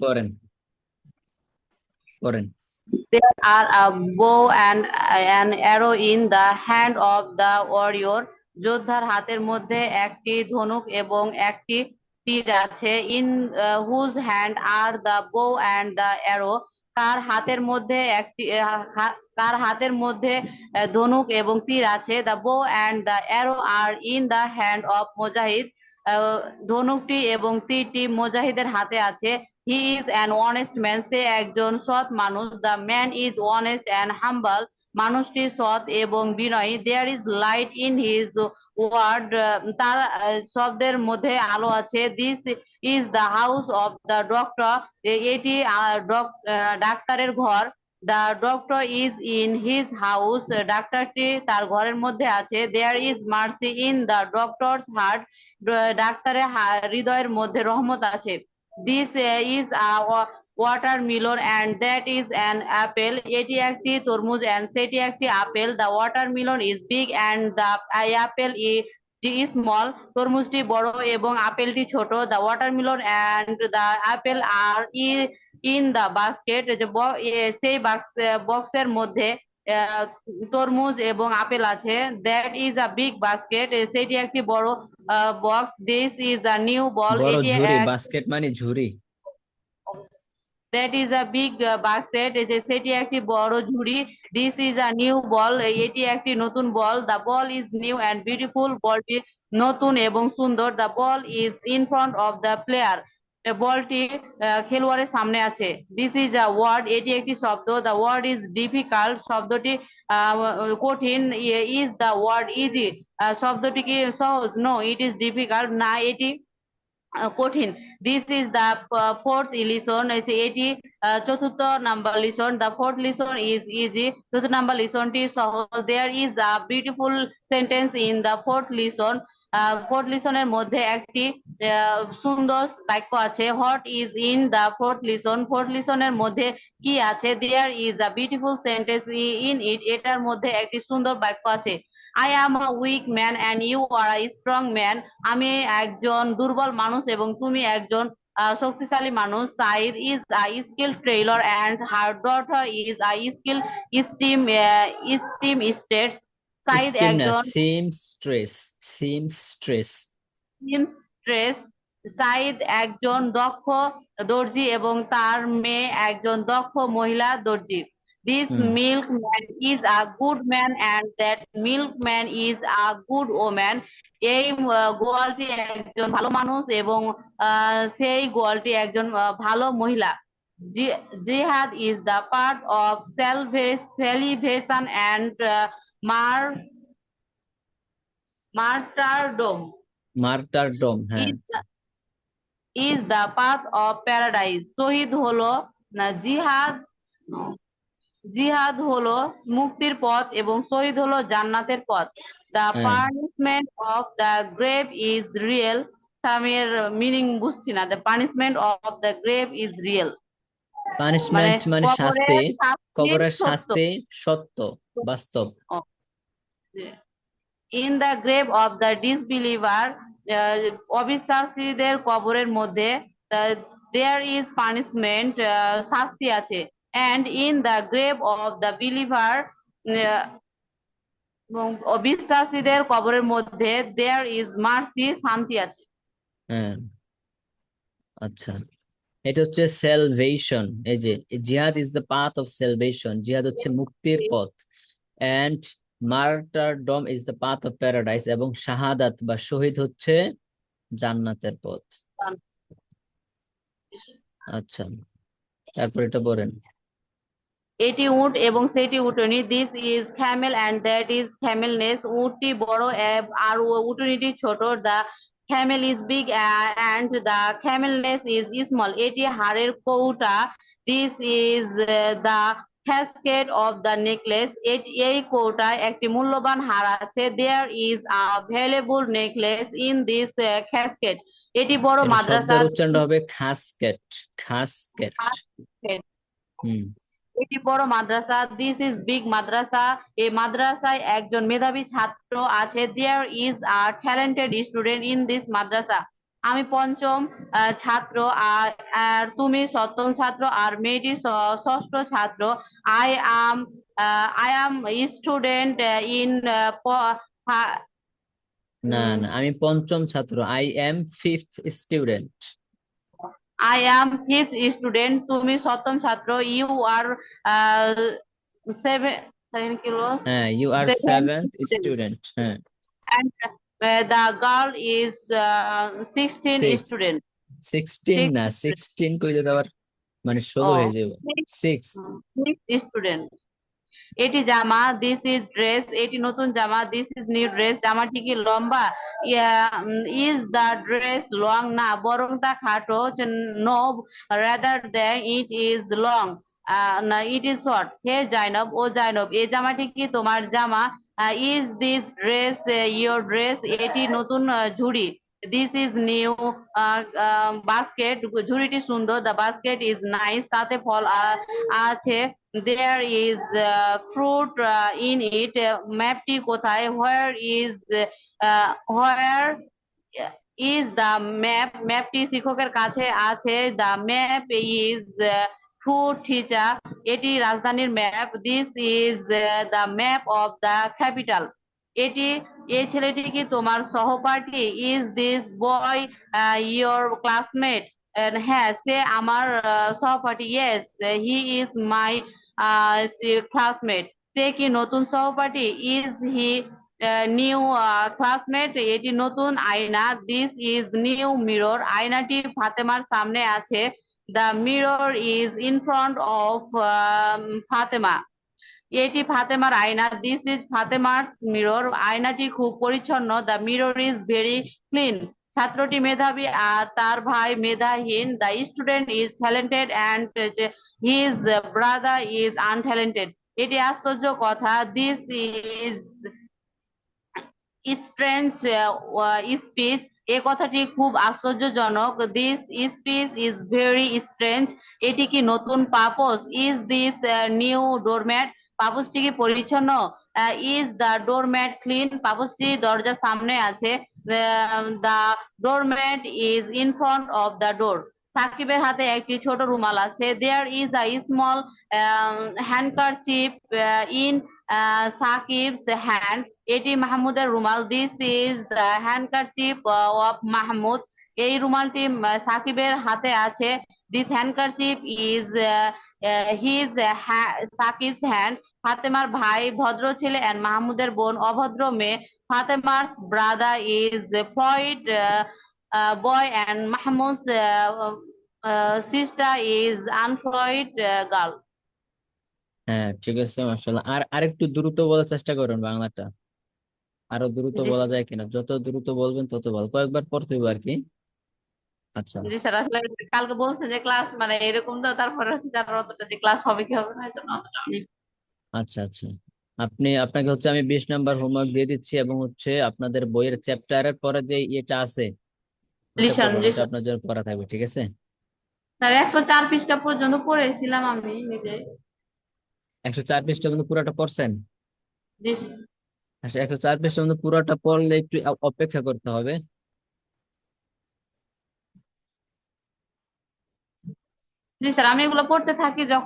পড়েন পড়েন There are a bow and an arrow in the hand of the warrior. যোদ্ধার হাতের মধ্যে একটি ধনুক এবং একটি তীর আছে। In whose hand are the bow and the arrow কার হাতের মধ্যে একটি কার হাতের মধ্যে আহ, ধনুক এবং তীর আছে। The bow and the arrow are in the hand of Mujahid ধনুকটি এবং তীরটি মোজাহিদের হাতে আছে। He is an honest man সে একজন সৎ মানুষ। The man is honest and humble মানুষটি সৎ এবং বিনয়ী। There is light in his word তার শব্দের মধ্যে আলো আছে। This is the house of the doctor এটি ডাক্তারের ঘর। The doctor is in his house ডাক্তারটি তার ঘরের মধ্যে আছে। There is mercy in the doctor's heart ডাক্তারের হৃদয়ের মধ্যে রহমত আছে। This is watermelon and that is an apple এটি একটি তরমুজ অ্যান্ড সেটি একটি apple. The watermelon is big and the apple is small তরমুজটি বড় এবং আপেলটি ছোট। The watermelon and the apple are in the basket যে সেই বাক্স বক্সের মধ্যে তরমুজ এবং আপেল আছে। That is a big basket সেটি একটি বড় box this is a new ball এটি বাস্কেট মানে ঝুড়ি। That is a big basket সেটি একটি বড় ঝুড়ি। This is a new ball এটি একটি নতুন বল the ball is new and beautiful বলটি নতুন এবং সুন্দর। The ball is in front of the player বলটি খেলোয়াড়ের সামনে আছে। দিস ইজ আ ওয়ার্ড এটি একটি শব্দ। দ্য ওয়ার্ড ইজ ডিফিকাল্ট শব্দটি কঠিন ইজ দ্য ওয়ার্ড ইজি শব্দটি কি সহজ? নো ইট ইজ ডিফিকাল্ট না, এটি কঠিন। This is the fourth lesson এটি চতুর্থ number lesson the fourth lesson is easy চতুর্থ নাম্বার লিসনটি সহজ। There is a beautiful sentence in the fourth lesson fourth লিসনের মধ্যে একটি সুন্দর বাক্য আছে what is in the fourth lesson fourth লিসনের মধ্যে কি আছে? There is a beautiful sentence in it এটার মধ্যে একটি সুন্দর বাক্য আছে I am a weak man and you are a strong man আমি একজন দুর্বল মানুষ এবং তুমি একজন শক্তিশালী মানুষ। Saeed is a skill tailor and her daughter is a skill steam steam state Saeed একজন সাইদ দক্ষ দর্জি এবং তার মেয়ে একজন দক্ষ মহিলা দর্জি। This. Milkman is a good man and that milkman is a good woman এই গোয়ালটি একজন ভালো মানুষ এবং সেই গোয়ালটি একজন ভালো মহিলা। Jihad is the part of salvation and মার মার্টারডোম। মার্টারডম হ্যাঁ। Is the path of paradise শহীদ হলো না জিহাদ জিহাদ হলো মুক্তির পথ এবং শহীদ হলো জান্নাতের পথ। দ্য হ্যাঁ। Punishment of the grave is real আমি এর মিনিং বুঝছি না। The punishment of the grave is real punishment মানে শাস্তি। শাস্তি কবরের শাস্তি সত্য। বাস্তব। In the grave of the disbeliever অবিশ্বাসীদের কবরের মধ্যে দেয়ার ইজ পানিশমেন্ট শাস্তি আছে। And in the grave of the believer অবিশ্বাসীদের কবরের মধ্যে দেয়ার ইজ মার্সি শান্তি আছে। হ্যাঁ। আচ্ছা। এটা হচ্ছে সেলভেশন এই যে jihad is the path of salvation জিহাদ হচ্ছে মুক্তির পথ। And martyrdom is the path of paradise এবং শাহাদাত বা শহীদ হচ্ছে জান্নাতের পথ। আচ্ছা তারপর এটা বলেন এটি উট এবং সেটি উটনি this is camel and that is camelness উটটি বড় আর উটনিটি ছোট। The camel is big and the camelness is small এটি হাড়ের কৌটা। This is the casket of the necklace এই কোটায় একটি মূল্যবান হার আছে। There is a valuable necklace in this casket এটি বড় মাদ্রাসা উচ্চারণ হবে খাসকেট খাসকেট। হুম। এটি বড় মাদ্রাসা। This is big madrasa. এই মাদ্রাসায় একজন মেধাবী ছাত্র আছে। There is a talented student in this madrasa. আমি পঞ্চম ছাত্র আর আর তুমি সপ্তম ছাত্র আর মেয়েটি ষষ্ঠ ছাত্র। I am I am student in না না আমি পঞ্চম ছাত্র। I am fifth student I am fifth student তুমি সপ্তম ছাত্র। ইউ আর সেভেন হ্যাঁ ইউ আর সেভেন্থ স্টুডেন্ট হ্যাঁ। Uh, the girl is uh, 16 Six. student. Sixteen Six না student. সিক্সটিন কইলে তো আবার মানে ষোলো Oh. হয়ে যাবে Six. Six Six student. এটি জামা দিস ইজ ড্রেস এটি নতুন জামা দিস ইজ নিউ ড্রেস জামাটি কি লম্বা ইজ দ্য ড্রেস লং না বরং তা খাটো no rather than it is long না ইট ইজ শর্ট হে জাইনব, ও জাইনব, এই জামাটি কি তোমার জামা? Is this dress your dress এটি নতুন ঝুড়ি। দিস ইজ নিউ বাস্কেট ঝুড়িটি সুন্দর দ্য বাস্কেট ইজ নাইস তাতে ফল আছে। There is fruit in it ম্যাপটি কোথায়? Where is where is the map? ম্যাপটি শিক্ষকের কাছে আছে। The map is uh, এটি রাজধানীর map is uh, the map of the capital. এটি এই ছেলেটি কি তোমার সহপাঠী? Is this boy uh, your classmate? হ্যাঁ সে আমার আহ, সহপাঠী। Yes he is my classmate সে কি নতুন সহপাঠী? ইজ হি নিউ ক্লাসমেট এটি নতুন আয়না। দিস ইজ নিউ মিরর আয়নাটি ফাতেমার সামনে আছে। The mirror is in front of Fatema এটি ফাতেমার আয়না। দিস ইজ ফাতেমার মিরর আয়নাটি খুব পরিচ্ছন্ন। The mirror is very clean ছাত্রটি মেধাবী, আর তার ভাই মেধাহীন। The student is talented and his brother is untalented এটি আশ্চর্য কথা। দিস ইজ স্ট্রেঞ্জ স্পিচ এ কথাটি খুব আশ্চর্যজনক। This speech is very strange এটি কি নতুন পাপস ইজ দিস নিউ ডোরম্যাট পাপসটি কি পরিচ্ছন্ন? ইজ দ্য ডোরম্যাট ক্লিন পাপসটি দরজার সামনে আছে। The doormat is in front of the door সাকিবের হাতে একটি ছোট রুমাল আছে। There is a small handkerchief in Sakib's hand এটি মাহমুদের রুমাল this is the handkerchief of Mahmud. এই রুমালটি সাকিবের হাতে আছে। This handkerchief is his Sakib's hand ফাতেমার ভাই ভদ্র ছেলে অ্যান্ড মাহমুদের বোন অভদ্র মেয়ে। ফাতেমার brother is floyd boy and Mahmud sister is unfloyd girl হ্যাঁ ঠিক আছে মাশাআল্লাহ। আর আরেকটু দ্রুত বলার চেষ্টা করুন বাংলাটা। আরও দ্রুত জি। বলা যায় কিনা। যত দ্রুত বলবেন তত ভালো। কয়েকবার পড়তে হবে আর কি আচ্ছা। জি স্যার আসলে কালকে বলছে যে ক্লাস মানে এরকম তো তারপরে হচ্ছে অতটা যে ক্লাস হবে কি হবে না এই জন্য অতটা আচ্ছা আচ্ছা। আপনি আপনাকে হচ্ছে আমি বিশ নাম্বার হোমওয়ার্ক দিয়ে দিচ্ছি এবং হচ্ছে আপনাদের বইয়ের চ্যাপ্টারের পরে যে ইয়েটা আছে ওটা লিসন পড়বেন। ওটা আপনার জন্য পড়া থাকবে ঠিক আছে? স্যার একশো চার পৃষ্ঠা পর্যন্ত পড়েছিলাম আমি নিজে। একশো চার পৃষ্ঠা পর্যন্ত পুরোটা পড়ছেন? আচ্ছা একশো চার পৃষ্ঠা পর্যন্ত পুরোটা পড়লে একটু অপেক্ষা করতে হবে। জি স্যার আমি এগুলো পড়তে থাকি যখন